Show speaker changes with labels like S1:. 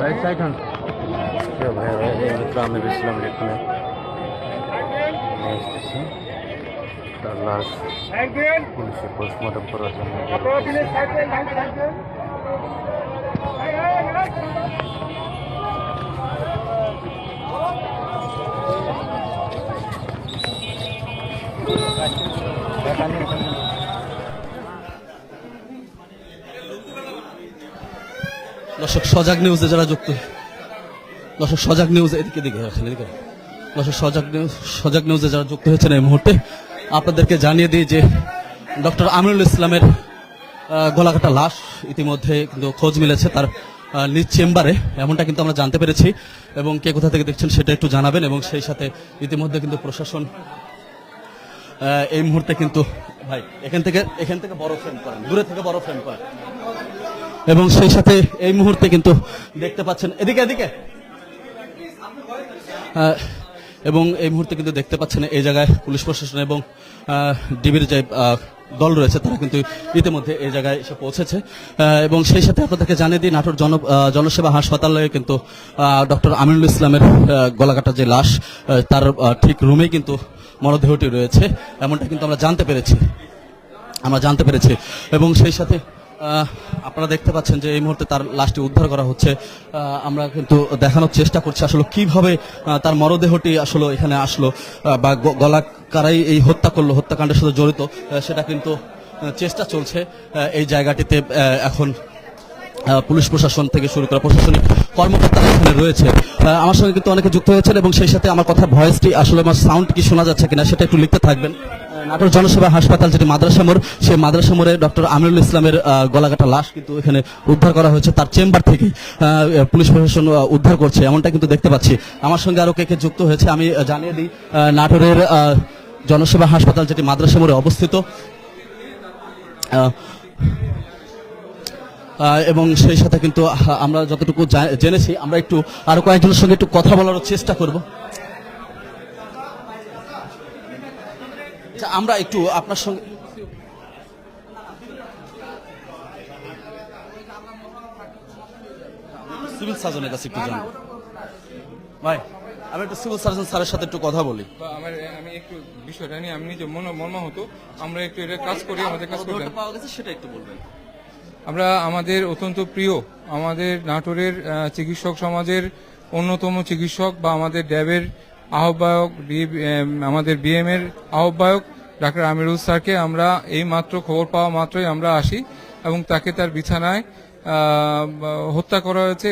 S1: Right side হন ভাই ভাই এই মিত্র আমির ইসলাম এখানে নিয়ে এসতেছি তার লাশ পুলিশে পোস্টমর্টম করার জন্য বের হইতেছে।
S2: দর্শক সজাগ নিউজে যারা যুক্ত দর্শক সজাগ নিউজ এদিকে রাখেন, এদিকে দর্শক সজাগ নিউজ সজাগ নিউজে যারা যুক্ত হয়েছেন এই মুহূর্তে আপনাদেরকে জানিয়ে দিই যে ডক্টর আমিরুল ইসলামের আহ, গলাকাটা লাশ ইতিমধ্যে কিন্তু খোঁজ মিলেছে তার নিজ চেম্বারে এমনটা কিন্তু আমরা জানতে পেরেছি এবং কে কোথা থেকে দেখছেন সেটা একটু জানাবেন এবং সেই সাথে ইতিমধ্যে কিন্তু প্রশাসন এই মুহূর্তে কিন্তু ভাই, এখান থেকে এখান থেকে বড় ফ্রেম করেন, দূরে থেকে বড় ফ্রেম করেন। এবং সেই সাথে এই মুহূর্তে কিন্তু দেখতে পাচ্ছেন, এদিকে এদিকে। এবং এই মুহূর্তে কিন্তু দেখতে পাচ্ছেন এই জায়গায় পুলিশ প্রশাসন এবং ডিবির যে দল রয়েছে, তারা কিন্তু ইতিমধ্যে এই জায়গায় এসে পৌঁছেছে। এবং সেই সাথে আপনাদেরকে জানিয়ে দিই, নাটোর জন জনসেবা হাসপাতালে কিন্তু ডক্টর আমিনুল ইসলামের গলাকাটা যে লাশ তার ঠিক রুমেই কিন্তু মরদেহটি রয়েছে, এমনটা কিন্তু আমরা জানতে পেরেছি। আমরা জানতে পেরেছি। এবং সেই সাথে আপনারা দেখতে পাচ্ছেন যে এই মুহূর্তে তার লাশটি উদ্ধার করা হচ্ছে। আমরা কিন্তু দেখানোর চেষ্টা করছি আসলে কীভাবে তার মরদেহটি আসলে এখানে আসলো বা গলা কারাই এই হত্যা করল, হত্যাকাণ্ডের সাথে জড়িত সেটা কিন্তু চেষ্টা চলছে এই জায়গাটিতে এখন পুলিশ প্রশাসন থেকে শুরু করে প্রশাসনিক কর্মকর্তারা এখানে রয়েছে। আমার সঙ্গে কিন্তু অনেকে যুক্ত হয়েছেন এবং সেই সাথে আমার কথা ভয়েসটি আসলে আমার সাউন্ড কি শোনা যাচ্ছে কিনা সেটা একটু লিখতে থাকবেন। নাটোর জনসেবা হাসপাতাল যেটি মাদ্রাসা মোড়, সেই মাদ্রাসা মোড়ে ডক্টর আমিরুল ইসলামের গলাকাটা লাশ কিন্তু এখানে উদ্ধার করা হয়েছে। তার চেম্বার থেকেই পুলিশ প্রশাসন উদ্ধার করছে। এমনটা কিন্তু দেখতে পাচ্ছি। আমার সঙ্গে আরও কে কে যুক্ত হয়েছে আমি জানিয়ে দিই নাটোরের জনসেবা হাসপাতাল যেটি মাদ্রাসা মোড়ে অবস্থিত এবং সেই সাথে কিন্তু আমরা যতটুকু জেনেছি আমরা একটু আরও কয়েকজনের সঙ্গে একটু কথা বলার চেষ্টা করব। আচ্ছা, আমরা একটু আপনার সঙ্গে সিভিল সার্জনের কাছে একটু জানব ভাই আমি একটু সিভিল সার্জন স্যারের সাথে একটু কথা বলি।
S3: বা আমার আমি একটু বিষয়টা নিয়ে আমি নিজে মনে মর্মা হতো আমরা একটু এটা কাজ করি আমাদের কাজ করলাম
S2: পাওয়া গেছে সেটা একটু বলবেন।
S3: আমরা আমাদের অত্যন্ত প্রিয় আমাদের নাটোরের চিকিৎসক সমাজের অন্যতম চিকিৎসক বা আমাদের ড্যাবের আহ্বায়ক আমাদের বিএম এর আহ্বায়ক, ডাক্তার আমিরুল স্যারকে আমরা এই মাত্র খবর পাওয়া মাত্রই আমরা আসি এবং তাকে তার বিছানায় হত্যা করা হয়েছে।